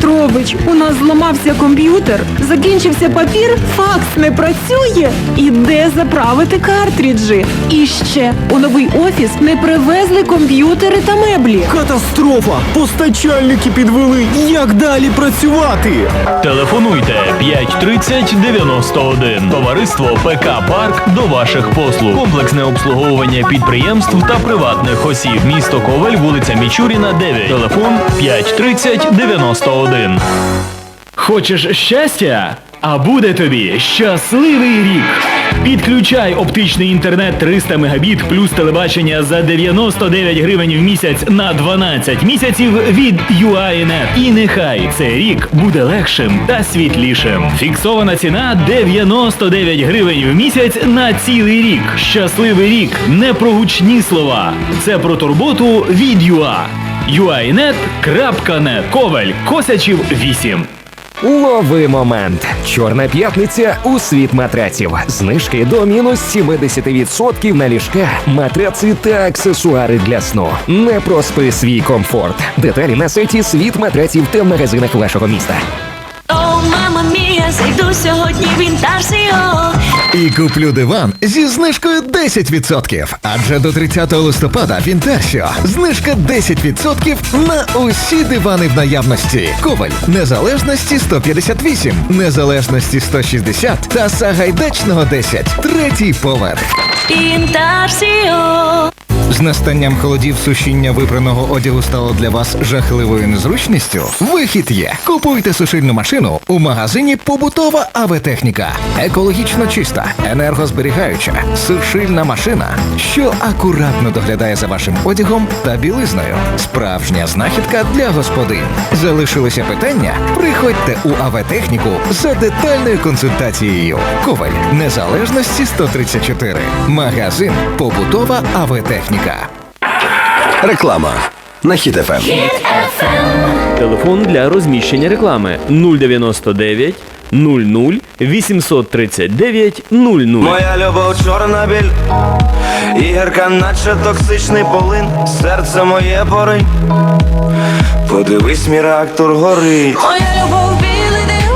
Петрович, у нас зламався комп'ютер, закінчився папір, факс не працює. І де заправити картриджі? І ще у новий офіс не привезли комп'ютери та меблі. Катастрофа! Постачальники підвели. Як далі працювати? Телефонуйте 530 91. Товариство ПК Парк до ваших послуг. Комплексне обслуговування підприємств та приватних осіб. Місто Ковель, вулиця Мічуріна, 9. Телефон 530 91. Хочеш щастя? А буде тобі щасливий рік! Підключай оптичний інтернет 300 мегабіт плюс телебачення за 99 гривень в місяць на 12 місяців від UINet. І нехай цей рік буде легшим та світлішим. Фіксована ціна 99 гривень в місяць на цілий рік. Щасливий рік не про гучні слова. Це про турботу від UA. UINet.net Коваль Косячів 8. Лови момент. Чорна п'ятниця у світ матраців. Знижки до мінус 70% на ліжка, матраци та аксесуари для сну. Не проспи свій комфорт. Деталі на сайті світ матраців та в магазинах вашого міста. О, мама мія, зайду сьогодні в Інтарсіо. І куплю диван зі знижкою 10%. Адже до 30 листопада в Інтерсіо знижка 10% на усі дивани в наявності. Коваль незалежності 158, незалежності 160 та Сагайдачного 10. Третій поверх. Інтарсіо. З настанням холодів сушіння випраного одягу стало для вас жахливою незручністю. Вихід є. Купуйте сушильну машину у магазині Побутова АВ-техніка. Екологічно чиста, енергозберігаюча, сушильна машина, що акуратно доглядає за вашим одягом та білизною. Справжня знахідка для господинь. Залишилося питання? Приходьте у АВ-техніку за детальною консультацією. Коваль Незалежності 134. Магазин Побутова АВ-техніка. Реклама на Хіт ФМ. Телефон для розміщення реклами 099 00 839 00. Моя любов чорна біль, ігерка, наче токсичний полин, серце моє поринь. Подивись, мій реактор горить. Моя любов білий дим.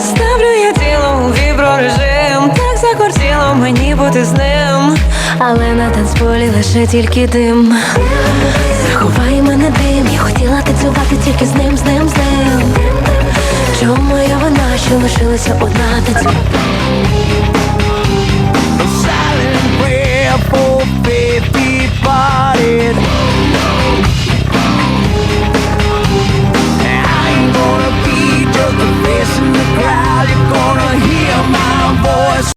Ставлю я тіло у віброрежим. Так закортіло мені бути з ним. Але на танцполі лише тільки дим. Заховай мене дим. Я хотіла танцювати тільки з ним, з ним, з ним. Чому моя вона, що лишилася одна танцю?